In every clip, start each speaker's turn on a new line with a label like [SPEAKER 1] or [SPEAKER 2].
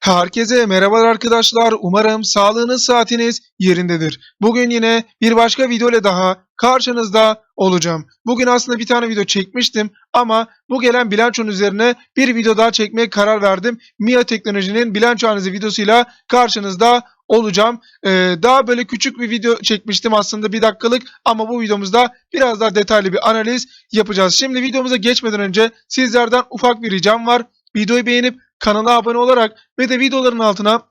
[SPEAKER 1] Herkese merhabalar arkadaşlar. Umarım sağlığınız saatiniz yerindedir. Bugün yine bir başka video ile daha karşınızda olacağım. Bugün aslında bir tane video çekmiştim ama bu gelen bilançonun üzerine bir video daha çekmeye karar verdim. MIA Teknoloji'nin bilanço analizi videosuyla karşınızda olacağım. Ee, daha böyle küçük bir video çekmiştim aslında bir dakikalık ama bu videomuzda biraz daha detaylı bir analiz yapacağız. Şimdi videomuza geçmeden önce sizlerden ufak bir ricam var. Videoyu beğenip kanala abone olarak ve de videoların altına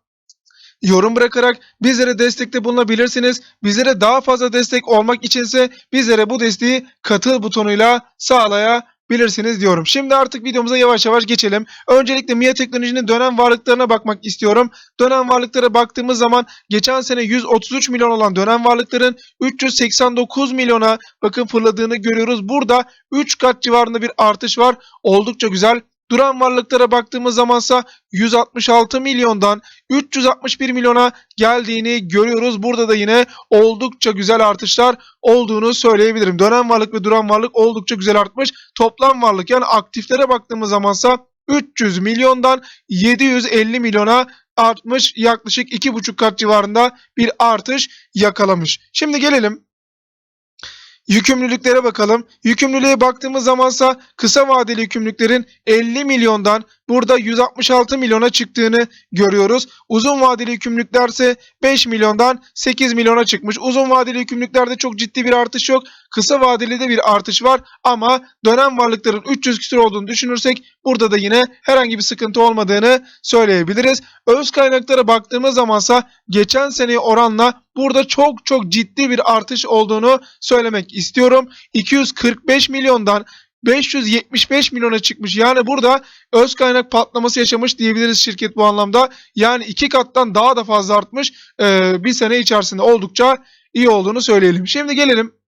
[SPEAKER 1] yorum bırakarak bizlere destekte bulunabilirsiniz. Bizlere daha fazla destek olmak içinse bizlere bu desteği katıl butonuyla sağlayabilirsiniz diyorum. Şimdi artık videomuza yavaş yavaş geçelim. Öncelikle MIA Teknoloji'nin dönem varlıklarına bakmak istiyorum. Dönem varlıklara baktığımız zaman geçen sene 133 milyon olan dönem varlıkların 389 milyona bakın fırladığını görüyoruz. Burada 3 kat civarında bir artış var. Oldukça güzel. Duran varlıklara baktığımız zamansa 166 milyondan 361 milyona geldiğini görüyoruz. Burada da yine oldukça güzel artışlar olduğunu söyleyebilirim. Dönem varlık ve duran varlık oldukça güzel artmış. Toplam varlık yani aktiflere baktığımız zamansa 300 milyondan 750 milyona artmış. Yaklaşık 2,5 kat civarında bir artış yakalamış. Şimdi gelelim Yükümlülüklere bakalım. Yükümlülüğe baktığımız zamansa kısa vadeli yükümlülüklerin 50 milyondan burada 166 milyona çıktığını görüyoruz. Uzun vadeli yükümlülüklerse 5 milyondan 8 milyona çıkmış. Uzun vadeli yükümlülüklerde çok ciddi bir artış yok. Kısa vadeli de bir artış var ama dönem varlıkların 300 küsur olduğunu düşünürsek burada da yine herhangi bir sıkıntı olmadığını söyleyebiliriz. Öz kaynaklara baktığımız zamansa geçen seneye oranla burada çok çok ciddi bir artış olduğunu söylemek istiyorum. 245 milyondan 575 milyona çıkmış. Yani burada öz kaynak patlaması yaşamış diyebiliriz şirket bu anlamda. Yani iki kattan daha da fazla artmış. Ee, bir sene içerisinde oldukça iyi olduğunu söyleyelim. Şimdi gelelim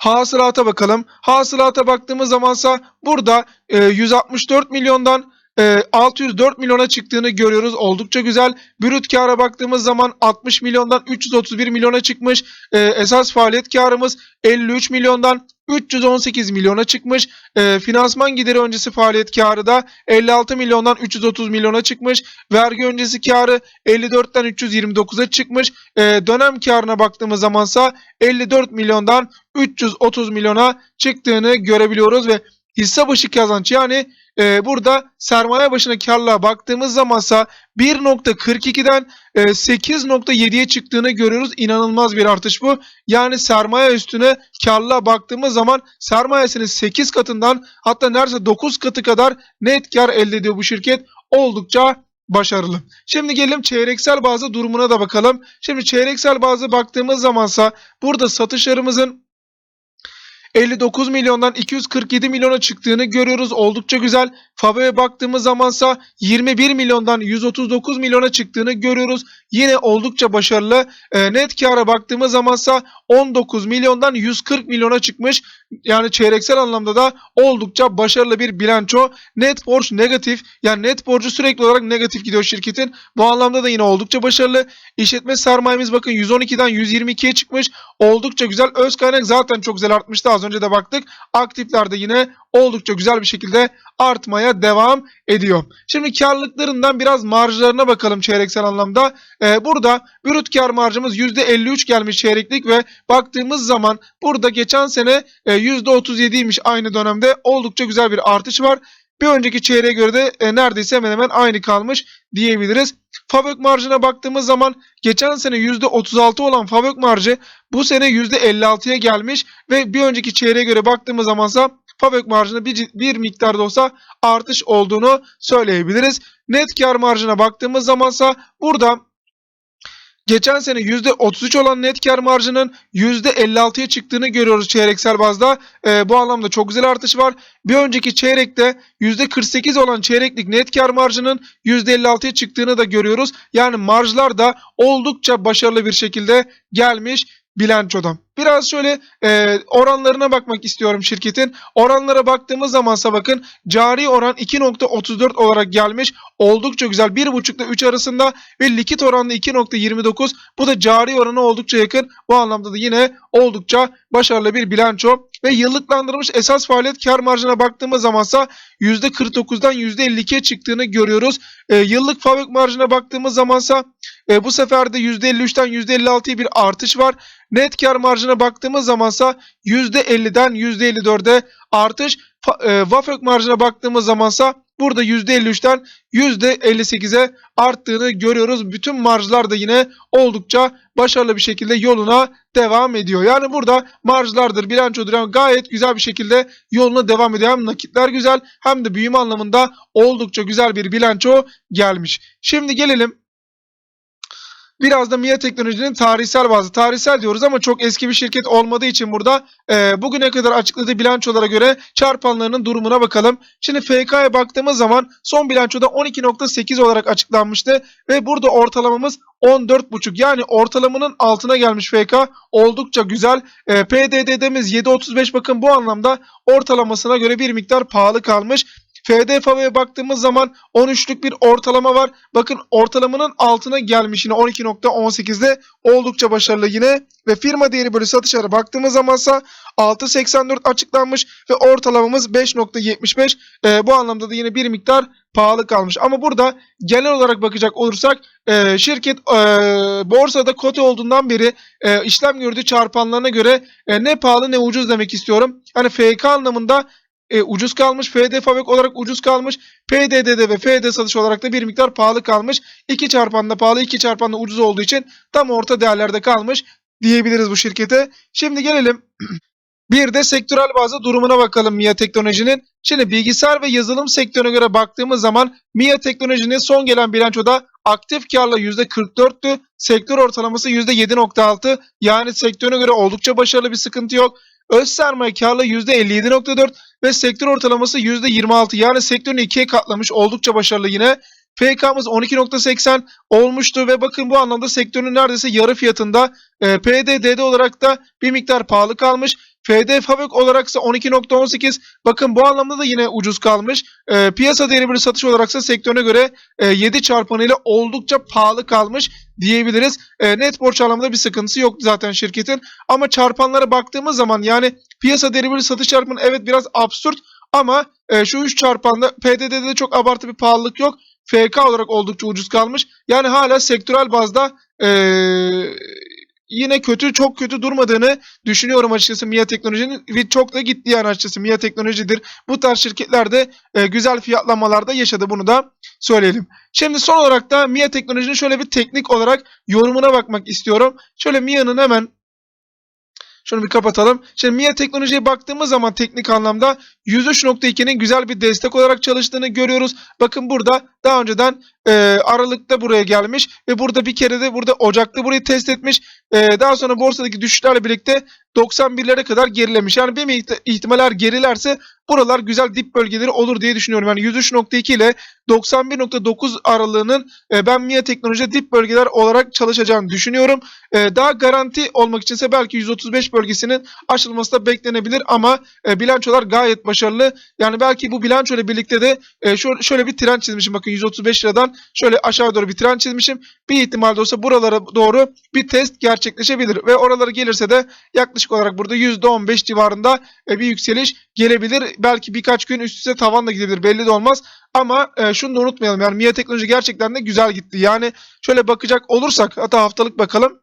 [SPEAKER 1] hasılata bakalım. Hasılata baktığımız zamansa burada e, 164 milyondan e, 604 milyona çıktığını görüyoruz. Oldukça güzel. Brüt kâra baktığımız zaman 60 milyondan 331 milyona çıkmış. E, esas faaliyet karımız 53 milyondan 318 milyona çıkmış. E, finansman gideri öncesi faaliyet karı da 56 milyondan 330 milyona çıkmış. Vergi öncesi karı 54'ten 329'a çıkmış. Dönem karına baktığımız zamansa 54 milyondan 330 milyona çıktığını görebiliyoruz ve hisse başı kazanç yani e, burada sermaye başına karlığa baktığımız zamansa 1.42'den e, 8.7'ye çıktığını görüyoruz. İnanılmaz bir artış bu. Yani sermaye üstüne karlığa baktığımız zaman sermayesinin 8 katından hatta neredeyse 9 katı kadar net kar elde ediyor bu şirket. Oldukça başarılı. Şimdi gelelim çeyreksel bazı durumuna da bakalım. Şimdi çeyreksel bazı baktığımız zamansa burada satışlarımızın 59 milyondan 247 milyona çıktığını görüyoruz. Oldukça güzel. Fabe'ye baktığımız zamansa 21 milyondan 139 milyona çıktığını görüyoruz. Yine oldukça başarılı. E, net kâra baktığımız zamansa 19 milyondan 140 milyona çıkmış. Yani çeyreksel anlamda da oldukça başarılı bir bilanço. Net borç negatif. Yani net borcu sürekli olarak negatif gidiyor şirketin. Bu anlamda da yine oldukça başarılı. İşletme sermayemiz bakın 112'den 122'ye çıkmış. Oldukça güzel. Öz kaynak zaten çok güzel artmıştı. Az önce de baktık. Aktiflerde yine oldukça güzel bir şekilde artmaya devam ediyor. Şimdi karlılıklarından biraz marjlarına bakalım çeyreksel anlamda. Ee, burada brüt kar marjımız %53 gelmiş çeyreklik ve baktığımız zaman burada geçen sene e, %37'ymiş aynı dönemde. Oldukça güzel bir artış var. Bir önceki çeyreğe göre de e, neredeyse hemen hemen aynı kalmış diyebiliriz. Fabrik marjına baktığımız zaman geçen sene %36 olan fabrik marjı bu sene %56'ya gelmiş ve bir önceki çeyreğe göre baktığımız zamansa fabrik marjında bir, bir miktarda olsa artış olduğunu söyleyebiliriz. Net kar marjına baktığımız zamansa burada Geçen sene %33 olan net kar marjının %56'ya çıktığını görüyoruz çeyreksel bazda. Ee, bu anlamda çok güzel artış var. Bir önceki çeyrekte %48 olan çeyreklik net kar marjının %56'ya çıktığını da görüyoruz. Yani marjlar da oldukça başarılı bir şekilde gelmiş bilançodan. Biraz şöyle e, oranlarına bakmak istiyorum şirketin. Oranlara baktığımız zamansa bakın cari oran 2.34 olarak gelmiş. Oldukça güzel. 1.5 ile 3 arasında ve likit oranı 2.29. Bu da cari oranı oldukça yakın. Bu anlamda da yine oldukça başarılı bir bilanço ve yıllıklandırılmış esas faaliyet kar marjına baktığımız zamansa %49'dan %52'ye çıktığını görüyoruz. E, yıllık fabrik marjına baktığımız zamansa e, bu sefer de %53'ten %56'ya bir artış var. Net kar marjına baktığımız zamansa %50'den %54'e artış. E, Vafök marjına baktığımız zamansa burada %53'ten %58'e arttığını görüyoruz. Bütün marjlar da yine oldukça başarılı bir şekilde yoluna devam ediyor. Yani burada marjlardır, bilançodur yani gayet güzel bir şekilde yoluna devam ediyor. Hem nakitler güzel hem de büyüme anlamında oldukça güzel bir bilanço gelmiş. Şimdi gelelim Biraz da MIA Teknoloji'nin tarihsel bazı. Tarihsel diyoruz ama çok eski bir şirket olmadığı için burada e, bugüne kadar açıkladığı bilançolara göre çarpanlarının durumuna bakalım. Şimdi FK'ya baktığımız zaman son bilançoda 12.8 olarak açıklanmıştı ve burada ortalamamız 14.5 yani ortalamanın altına gelmiş FK oldukça güzel. E, PDD'miz 7.35 bakın bu anlamda ortalamasına göre bir miktar pahalı kalmış. FDFA'ya baktığımız zaman 13'lük bir ortalama var. Bakın ortalamanın altına gelmiş yine 12.18'de oldukça başarılı yine. Ve firma değeri bölü satışlara baktığımız zamansa 6.84 açıklanmış ve ortalamamız 5.75. Ee, bu anlamda da yine bir miktar pahalı kalmış. Ama burada genel olarak bakacak olursak e, şirket e, borsada kote olduğundan beri e, işlem gördüğü çarpanlarına göre e, ne pahalı ne ucuz demek istiyorum. Hani FK anlamında e, ucuz kalmış. FD Fabrik olarak ucuz kalmış. PDD'de ve FD satış olarak da bir miktar pahalı kalmış. 2 çarpanda pahalı 2 çarpanda ucuz olduğu için tam orta değerlerde kalmış diyebiliriz bu şirkete. Şimdi gelelim bir de sektörel bazı durumuna bakalım MIA Teknoloji'nin. Şimdi bilgisayar ve yazılım sektörüne göre baktığımız zaman MIA Teknoloji'nin son gelen bilançoda aktif karla %44'tü. Sektör ortalaması %7.6. Yani sektörüne göre oldukça başarılı bir sıkıntı yok. Öz sermaye karlı %57.4 ve sektör ortalaması %26. Yani sektörünü ikiye katlamış oldukça başarılı yine. FK'mız 12.80 olmuştu ve bakın bu anlamda sektörün neredeyse yarı fiyatında e, PDDD olarak da bir miktar pahalı kalmış. FD Fabrik olaraksa 12.18 bakın bu anlamda da yine ucuz kalmış. E, piyasa değeri bölü satış olaraksa sektörüne göre e, 7 çarpanıyla oldukça pahalı kalmış diyebiliriz. E, net borç anlamında bir sıkıntısı yoktu zaten şirketin. Ama çarpanlara baktığımız zaman yani piyasa değeri bölü satış çarpanı evet biraz absürt ama e, şu 3 çarpanda PDD'de de çok abartı bir pahalılık yok. FK olarak oldukça ucuz kalmış. Yani hala sektörel bazda e, yine kötü çok kötü durmadığını düşünüyorum açıkçası MIA Teknoloji'nin ve çok da gitti yani açıkçası MIA Teknoloji'dir. Bu tarz şirketlerde e, güzel fiyatlamalarda yaşadı bunu da söyleyelim. Şimdi son olarak da MIA Teknoloji'nin şöyle bir teknik olarak yorumuna bakmak istiyorum. Şöyle MIA'nın hemen şunu bir kapatalım. Şimdi MIA teknolojiye baktığımız zaman teknik anlamda 103.2'nin güzel bir destek olarak çalıştığını görüyoruz. Bakın burada daha önceden e, Aralık'ta buraya gelmiş ve burada bir kere de burada Ocak'ta burayı test etmiş. E, daha sonra borsadaki düşüşlerle birlikte 91'lere kadar gerilemiş. Yani bir ihtimaller gerilerse buralar güzel dip bölgeleri olur diye düşünüyorum. Yani 103.2 ile 91.9 aralığının e, ben MIA teknolojide dip bölgeler olarak çalışacağını düşünüyorum. E, daha garanti olmak içinse belki 135 bölgesinin aşılması da beklenebilir ama e, bilançolar gayet başarılı. Yani belki bu bilanço birlikte de e, şöyle bir trend çizmişim. Bakın 135 liradan şöyle aşağı doğru bir trend çizmişim. Bir ihtimal olsa buralara doğru bir test gerçekleşebilir ve oralara gelirse de yaklaşık olarak burada %15 civarında e, bir yükseliş gelebilir. Belki birkaç gün üst üste tavan da gidebilir belli de olmaz. Ama e, şunu da unutmayalım yani MIA teknoloji gerçekten de güzel gitti. Yani şöyle bakacak olursak hatta haftalık bakalım.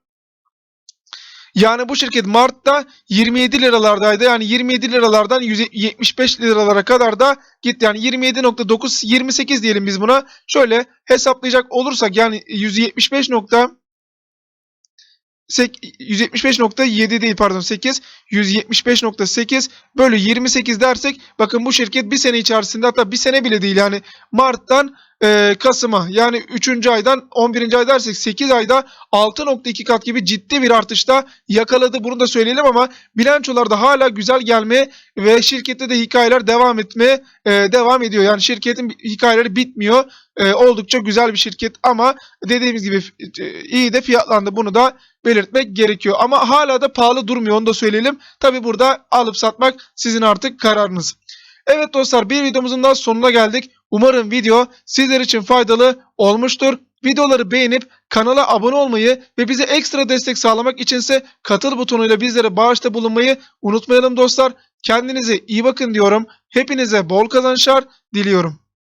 [SPEAKER 1] Yani bu şirket Mart'ta 27 liralardaydı. Yani 27 liralardan 175 liralara kadar da gitti. Yani 27.9 28 diyelim biz buna. Şöyle hesaplayacak olursak yani 175 nokta 175.7 değil pardon 8 175.8 bölü 28 dersek bakın bu şirket bir sene içerisinde hatta bir sene bile değil yani Mart'tan e, Kasım'a yani 3. aydan 11. ay dersek 8 ayda 6.2 kat gibi ciddi bir artışta yakaladı. Bunu da söyleyelim ama bilançolarda hala güzel gelmeye ve şirkette de hikayeler devam etmeye e, devam ediyor. Yani şirketin hikayeleri bitmiyor. E, oldukça güzel bir şirket ama dediğimiz gibi e, iyi de fiyatlandı. Bunu da belirtmek gerekiyor. Ama hala da pahalı durmuyor onu da söyleyelim. Tabi burada alıp satmak sizin artık kararınız. Evet dostlar bir videomuzun daha sonuna geldik. Umarım video sizler için faydalı olmuştur. Videoları beğenip kanala abone olmayı ve bize ekstra destek sağlamak içinse katıl butonuyla bizlere bağışta bulunmayı unutmayalım dostlar. Kendinize iyi bakın diyorum. Hepinize bol kazançlar diliyorum.